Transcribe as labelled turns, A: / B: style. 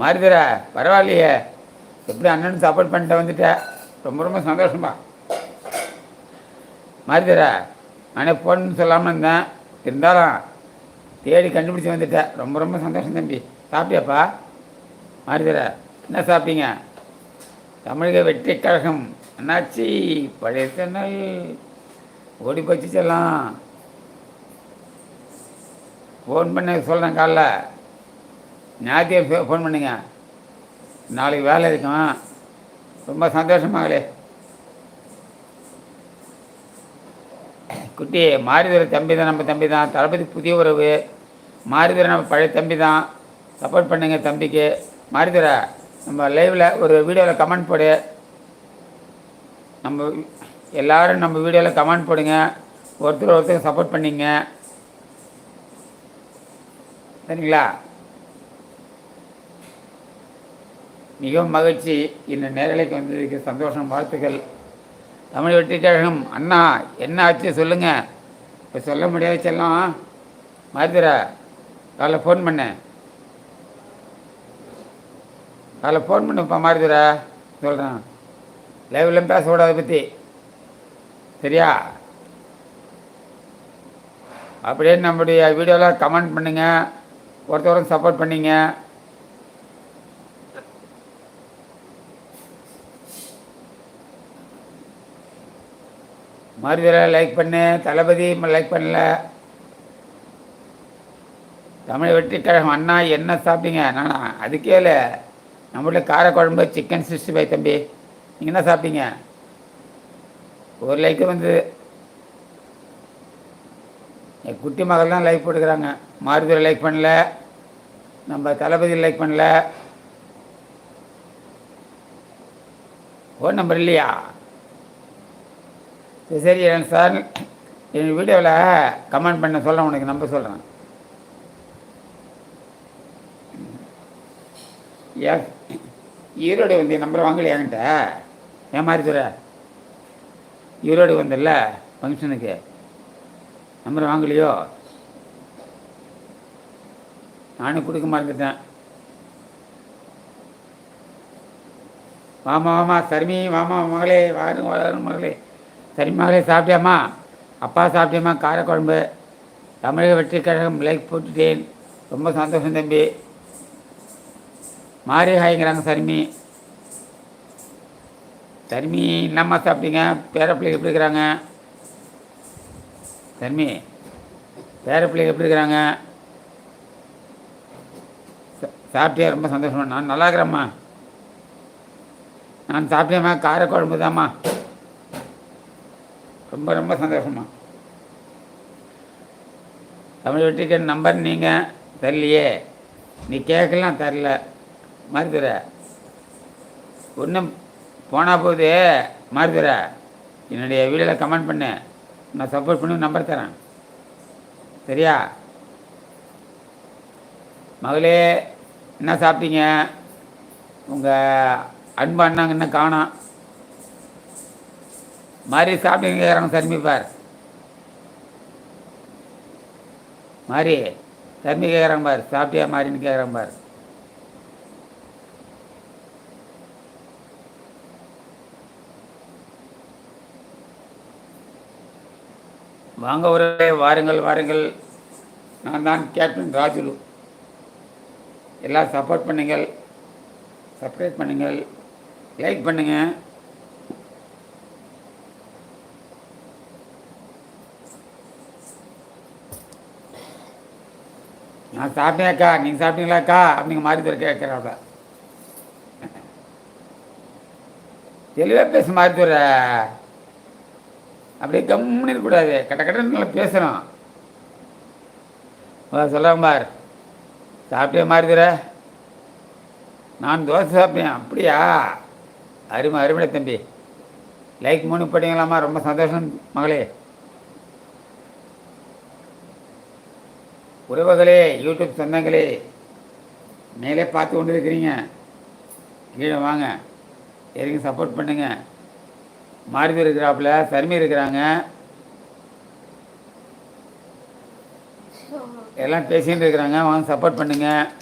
A: மாறுதுற பரவாயில்லையே. எப்படி அண்ணனுக்கு சப்போர்ட் பண்ணிட்டு வந்துட்ட? ரொம்ப ரொம்ப சந்தோஷமா மாறுதுற நானே போன்னு சொல்லாமல் இருந்தேன். இருந்தாலும் தேடி கண்டுபிடிச்சி வந்துட்டேன் ரொம்ப ரொம்ப சந்தோஷம் தம்பி. சாப்பிட்டியாப்பா? மாறுதுற என்ன சாப்பிட்டீங்க? தமிழக வெற்றி கழகம். அண்ணாச்சி பழைய தென்னல் ஓடி போச்சு செல்லாம். ஃபோன் பண்ண சொல்கிறேன் காலைல. ஞாயிற்று ஃபோன் பண்ணுங்க. நாளைக்கு வேலை இருக்கும்? ரொம்ப சந்தோஷமாகலே குட்டி மாரிதர தம்பி தான் நம்ம தம்பி தான். தளபதி புதிய உறவு. மாரிதர நம்ம பழைய தம்பி தான். சப்போர்ட் பண்ணுங்க தம்பிக்கு. மாரிதர நம்ம லைவில் ஒரு வீடியோவில் கமெண்ட் போடு. நம்ம எல்லோரும் நம்ம வீடியோவில் கமெண்ட் போடுங்க. ஒருத்தர் ஒருத்தர் சப்போர்ட் பண்ணிங்க. சரிங்களா? மிகவும் மகிழ்ச்சி. இந்த நேரலைக்கு வந்ததுக்கு சந்தோஷம் வாழ்த்துக்கள். தமிழ் வெற்றிக்கழகம் அண்ணா என்ன ஆச்சு சொல்லுங்கள் இப்போ சொல்ல முடியாது செல்லம். மருதுர காலைல ஃபோன் பண்ணேன் காலைல ஃபோன் பண்ணுப்பா மருதுர சொல்கிறேன் லைவ்லாம் பேசக்கூடாது பற்றி சரியா? அப்படியே நம்முடைய வீடியோவில் கமெண்ட் பண்ணுங்கள் ஒருத்தரும் சப்போர்ட் பண்ணிங்க. மறுதலை லைக் பண்ணு தளபதி லைக் பண்ணல. தமிழ் வெற்றி கழகம் அண்ணா என்ன சாப்பிட்டீங்க? நானா அதுக்கே இல்லை. நம்மள்ட்ட காரக்குழம்பு சிக்கன் சிக்ஸ்டி ஃபைவ் தம்பி. நீங்கள் என்ன சாப்பிட்டீங்க? ஒரு லைக்கு வந்து என் குட்டி மகள் தான் லைக் போட்டுக்கிறாங்க. மாறுதல் லைக் பண்ணல. நம்ம தளபதி லைக் பண்ணல. ஃபோன் நம்பர் இல்லையா? சரி சார் என் வீடியோவில் கமெண்ட் பண்ண சொல்கிறேன் உனக்கு நம்ப சொல்கிறேன் ஏ ஈரோடு வந்து என் வாங்கலையா என்கிட்ட? ஏன் மாதிரி சொல்கிற ஈரோடு வந்தல்ல ஃபங்க்ஷனுக்கு நம்பர் வாங்கலையோ? நானும் கொடுக்க மறந்துட்டேன் வாமா வாமா சர்மி வாமா மகளே வாரும் வளரும் மகளே. சரி மகளே சாப்பிட்டியாம்மா? அப்பா சாப்பிட்டியாம்மா காரக்குழம்பு. தமிழக வெற்றி கழகம் லைக் போட்டுட்டேன். ரொம்ப சந்தோஷம் தம்பி. மாறி ஹாய்ங்கிறாங்க சரிமி. சர்மி என்னம்மா சாப்பிட்டீங்க? பேரப்பிள்ளைங்க எப்படி இருக்கிறாங்க? சரிமி பேரப்பிள்ளைங்க எப்படி இருக்கிறாங்க? சா- சாப்பிட்டியா? ரொம்ப சந்தோஷமா? நான் நல்லா இருக்கிறேம்மா. நான் சாப்பிட்டேம்மா காரக்குழம்பு தாம்மா ரொம்ப ரொம்ப சந்தோஷமா. தமிழ் வெற்றிக்கு நம்பர் நீங்கள் தரலையே நீ கேட்கலாம் தரல மறுதுற ஒன்றும் போனால் போகுது. மறுதுற என்னுடைய வீடியோவில் கமெண்ட் பண்ணு. நான் சப்போர்ட் பண்ணி நம்பர் தரேன். சரியா? மகளே என்ன சாப்பிட்டீங்க? உங்கள் அன்பு அண்ணாங்க என்ன காணோம்? மாதிரி சாப்பிட்டீங்க கேட்குறாங்க சர்மி மாறி சர்மி கேட்குறாங்க பார் சாப்பிட்டியா மாறின்னு கேட்குறாங்க பார். வாங்க ஒரே வாருங்கள் வாருங்கள். நான் தான் கேப்டன் ராஜுலு. எல்லாம் சப்போர்ட் பண்ணுங்கள் சப்ஸ்கிரைப் பண்ணுங்கள் லைக் பண்ணுங்கள் நான் சாப்பிட்டேன்க்கா நீங்கள் சாப்பிட்டீங்களாக்கா? அப்படிங்க மாறி துறை கேட்குறாப்ல தெளிவாக பேச மாறி துறை அப்படியே கம்முன்னு இருக்கக்கூடாது. கட்ட கட்டன்னு நல்லா பேசணும். சொல்லுவாங்க பார். சாப்பிட்டே மாறி தூர? நான் தோசை சாப்பிட்டேன். அப்படியா? அருமை அருமையில தம்பி. லைக் மூணு போட்டீங்களாம்மா. ரொம்ப சந்தோஷம் மகளே. உறவுகளே யூடியூப் சொந்தங்களே மேலே பார்த்து கொண்டு இருக்கிறீங்க கீழே வாங்க. இறங்கி சப்போர்ட் பண்ணுங்க? மாருதி இருக்கிறாப்புல சர்மி இருக்கிறாங்க. எல்லாம் பேசிகிட்டு இருக்கிறாங்க. வாங்க சப்போர்ட் பண்ணுங்கள்